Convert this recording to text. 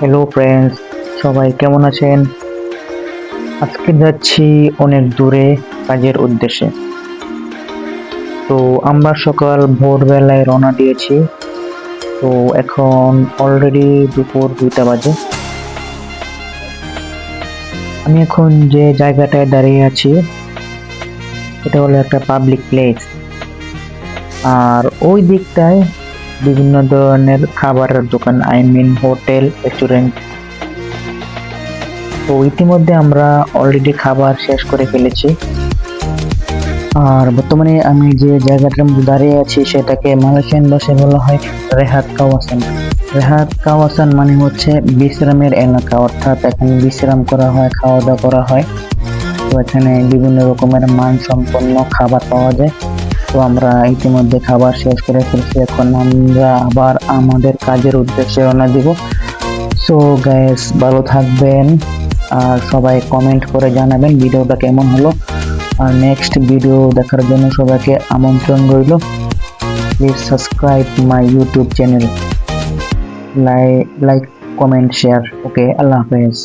Hello friends সবাই কেমন আছেন? আজকে যাচ্ছি অনেক দূরে কাজের উদ্দেশ্যে। তো আমরা সকাল ভোরবেলায় রওনা দিয়েছি। তো এখন অলরেডি দুপুর দুইটা বাজে। আমি এখন যে জায়গাটায় দাঁড়িয়ে আছি, এটা হলো একটা পাবলিক প্লেস আর ওই দিকটায় বিভিন্ন ধরনের খাবারের দোকান আই মিন হোটেল রেস্টুরেন্ট তো ইতিমধ্যে আমরা অলরেডি খাবার শেষ করে ফেলেছি। আর বর্তমানে আমি যে জায়গাটার মধ্যে দাঁড়িয়ে আছি সেটাকে মালয়েশিয়ান ভাষায় বলা হয় রেহাত কাওয়াসান। রেহাত কাওয়াসান মানে হচ্ছে বিশ্রামের এলাকা, অর্থাৎ এখানে বিশ্রাম করা হয় খাওয়া দাওয়া করা হয়। তো এখানে বিভিন্ন রকমের মানসম্পন্ন খাবার পাওয়া যায়। তো আমরা ইতিমধ্যে খাবার শেষ করে ফেলছি। এখন আমরা আবার আমাদের কাজের উদ্দেশ্যে রওনা দিব। সো গ্যাস ভালো থাকবেন। আর সবাই কমেন্ট করে জানাবেন ভিডিওটা কেমন হলো। আর নেক্সট ভিডিও দেখার জন্য সবাইকে আমন্ত্রণ রইল। Please subscribe my YouTube channel like comment share okay আল্লাহ হাফেজ।